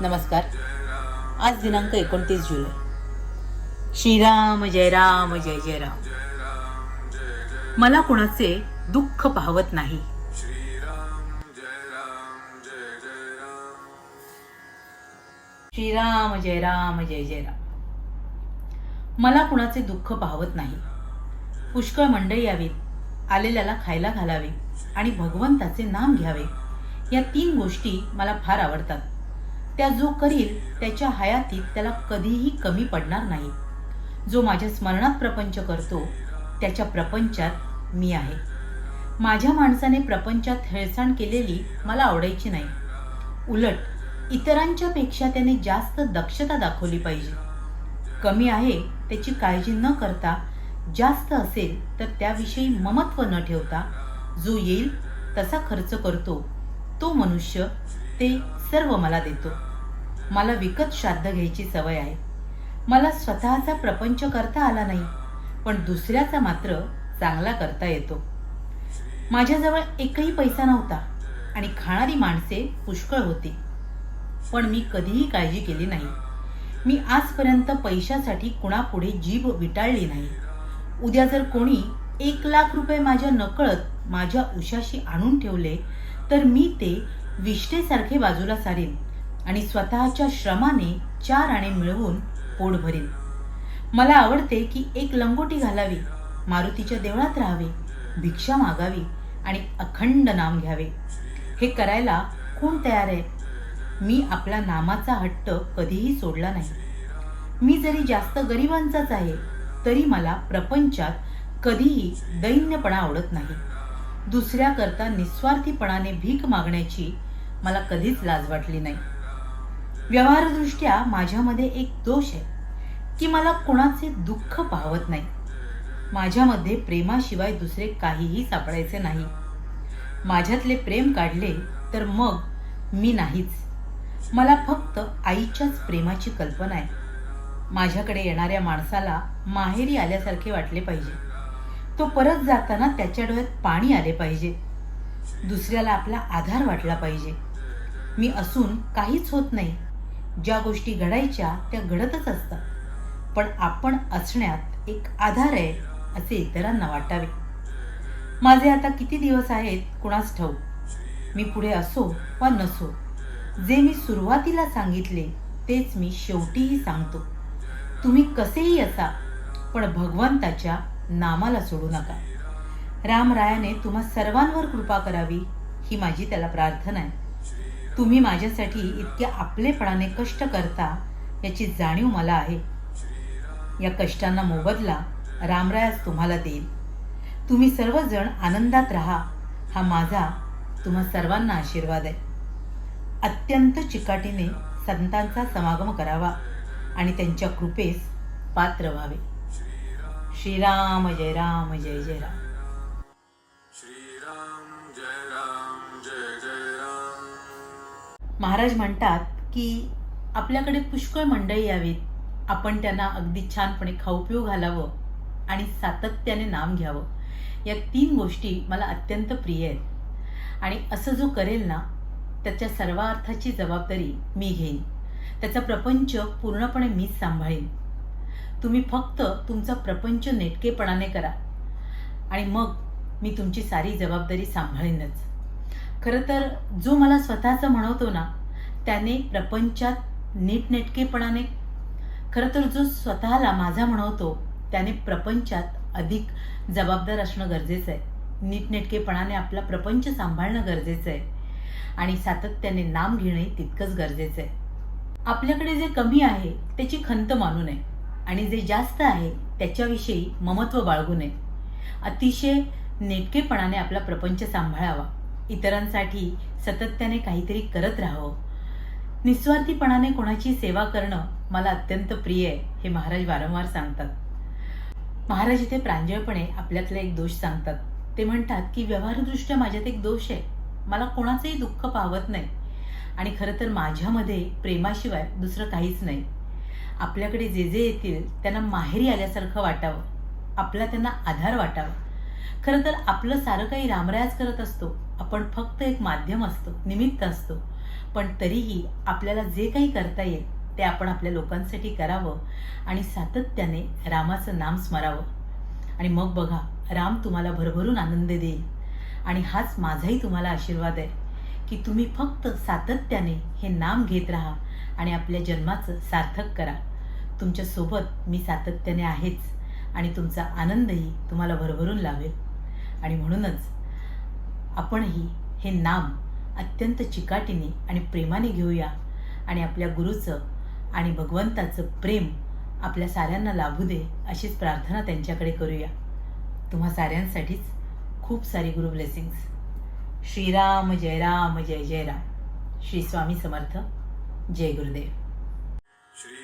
नमस्कार. आज दिनांक एकोणतीस जुलै. श्रीराम जय राम जय जय राम. मला कुणाचे दुःख पाहवत नाही. श्रीराम जय राम जय जय राम. श्रीराम जय राम जय जय राम मला कुणाचे दुःख पाहवत नाही. पुष्कळ मंडळी यावीत आलेल्याला खायला घालावे आणि भगवंताचे नाम घ्यावे. या तीन गोष्टी मला फार आवडतात. त्या जो करील त्याच्या हयातीत त्याला कधीही कमी पडणार नाही. जो माझ्या स्मरणात प्रपंच करतो त्याच्या प्रपंचात मी आहे. माझ्या माणसाने प्रपंचात हेळसाण केलेली मला आवडायची नाही. उलट इतरांच्या पेक्षा त्याने जास्त दक्षता दाखवली पाहिजे. कमी आहे त्याची काळजी न करता जास्त असेल तर त्याविषयी ममत्व न ठेवता जो येईल तसा खर्च करतो. तो मनुष्य ते सर्व हो मला देतो. मला विकत श्राद्ध घ्यायची सवय आहे. मला स्वतःचा प्रपंच करता आला नाही पण दुसऱ्याचा मात्र चांगला करता येतो. माझ्याजवळ एकही पैसा नव्हता आणि खाणारी माणसे पुष्कळ होती. पण मी कधीही काळजी केली नाही. मी आजपर्यंत पैशासाठी कुणापुढे जीभ विटाळली नाही. उद्या जर कोणी एक लाख रुपये माझ्या नकळत माझ्या उशाशी आणून ठेवले तर मी ते विष्ठेसारखे बाजूला सारीन आणि स्वतःच्या श्रमाने चार आणे मिळवून पोट भरीन. मला आवडते की एक लंगोटी घालावी मारुतीच्या देवळात राहावे भिक्षा मागावी आणि अखंड नाम घ्यावे. हे करायला कोण तयार आहे? मी आपला नामाचा हट्ट कधीही सोडला नाही. मी जरी जास्त गरिबांचाच आहे तरी मला प्रपंचात कधीही दैन्यपणा आवडत नाही. दुसऱ्याकरता निस्वार्थीपणाने भीक मागण्याची मला कधीच लाज वाटली नाही. व्यवहारदृष्ट्या माझ्यामध्ये एक दोष आहे की मला कोणाचे दुःख पाहवत नाही. माझ्यामध्ये प्रेमाशिवाय दुसरे काहीही सापडायचे नाही. माझ्यातले प्रेम काढले तर मग मी नाहीच. मला फक्त आईच्याच प्रेमाची कल्पना आहे. माझ्याकडे येणाऱ्या माणसाला माहेरी आल्यासारखे वाटले पाहिजे. तो परत जाताना त्याच्या डोळ्यात पाणी आले पाहिजे. दुसऱ्याला आपला आधार वाटला पाहिजे. मी असून काहीच होत नाही. ज्या गोष्टी घडायच्या त्या घडतच असतात. पण आपण असण्यात एक आधार आहे असे इतरांना वाटावे. माझे आता किती दिवस आहेत कुणास ठाऊ मी पुढे असो वा नसो जे मी सुरुवातीला सांगितले तेच मी शेवटीही सांगतो. तुम्ही कसेही असा पण भगवंताच्या नामाला सोडू नका. रामरायाने तुम्हा सर्वांवर कृपा करावी ही माझी त्याला प्रार्थना आहे. तुम्ही माझ्यासाठी इतक्या आपलेपणाने कष्ट करता याची जाणीव मला आहे. या कष्टांना मोबदला रामरायाच तुम्हाला देईल. तुम्ही सर्वजण आनंदात राहा. हा माझा तुम्हा सर्वांना आशीर्वाद आहे. अत्यंत चिकाटीने संतांचा समागम करावा आणि त्यांच्या कृपेस पात्र व्हावे. श्रीराम जय राम जय जय राम. महाराज म्हणतात की आपल्याकडे पुष्कळ मंडळी यावीत. आपण त्यांना अगदी छानपणे खाऊ पिऊ घालावं आणि सातत्याने नाम घ्यावं. या तीन गोष्टी मला अत्यंत प्रिय आहेत. आणि असं जो करेल ना त्याच्या सर्वार्थाची जबाबदारी मी घेईन. त्याचा प्रपंच पूर्णपणे मीच सांभाळीन. तुम्ही फक्त तुमचा प्रपंच नेटकेपणाने करा. आणि मग मी तुमची सारी जबाबदारी सांभाळीनच. खरं तर जो मला स्वतःचं म्हणवतो ना त्याने प्रपंचात नीटनेटकेपणाने खरं तर जो स्वतःला माझा म्हणवतो त्याने प्रपंचात अधिक जबाबदार असणं गरजेचं आहे. नीटनेटकेपणाने आपला प्रपंच सांभाळणं गरजेचं आहे. आणि सातत्याने नाम घेणे तितकंच गरजेचं आहे. आपल्याकडे जे कमी आहे त्याची खंत मानू नये आणि जे जास्त आहे त्याच्याविषयी ममत्व बाळगू नये अतिशय नेटकेपणाने आपला प्रपंच सांभाळावा. इतरांसाठी सातत्याने काहीतरी करत राहावं. निस्वार्थीपणाने कोणाची सेवा करणं मला अत्यंत प्रिय आहे हे महाराज वारंवार सांगतात. महाराज इथे प्रांजळपणे आपल्यातला एक दोष सांगतात. ते म्हणतात की व्यवहारदृष्ट्या माझ्यात एक दोष आहे. मला कोणाचंही दुःख पावत नाही. आणि खरं तर माझ्यामध्ये प्रेमाशिवाय दुसरं काहीच नाही. आपल्याकडे जे जे येतील त्यांना माहेरी आल्यासारखं वाटावं. आपला त्यांना आधार वाटावा. खरं तर आपलं सारं काही रामरायाच करत असतो. आपण फक्त एक माध्यम असतो निमित्त असतो. पण तरीही आपल्याला जे काही करता येईल ते आपण आपल्या लोकांसाठी करावं आणि सातत्याने रामाचं नाम स्मरावं. आणि मग बघा राम तुम्हाला भरभरून आनंद देईल. आणि हाच माझाही तुम्हाला आशीर्वाद आहे की तुम्ही फक्त सातत्याने हे नाम घेत राहा आणि आपल्या जन्माचं सार्थक करा. तुमच्यासोबत मी सातत्याने आहेच. आणि तुमचा आनंदही तुम्हाला भरभरून लावेल. आणि म्हणूनच आपणही हे नाम अत्यंत चिकाटीने आणि प्रेमाने घेऊया आणि आपल्या गुरुचं आणि भगवंताचं प्रेम आपल्या साऱ्यांना लाभू दे अशीच प्रार्थना त्यांच्याकडे करूया. तुम्हा साऱ्यांसाठीच खूप सारी गुरु ब्लेसिंग्स श्रीराम जय राम जय जय राम. श्री स्वामी समर्थ. जय गुरुदेव. Shri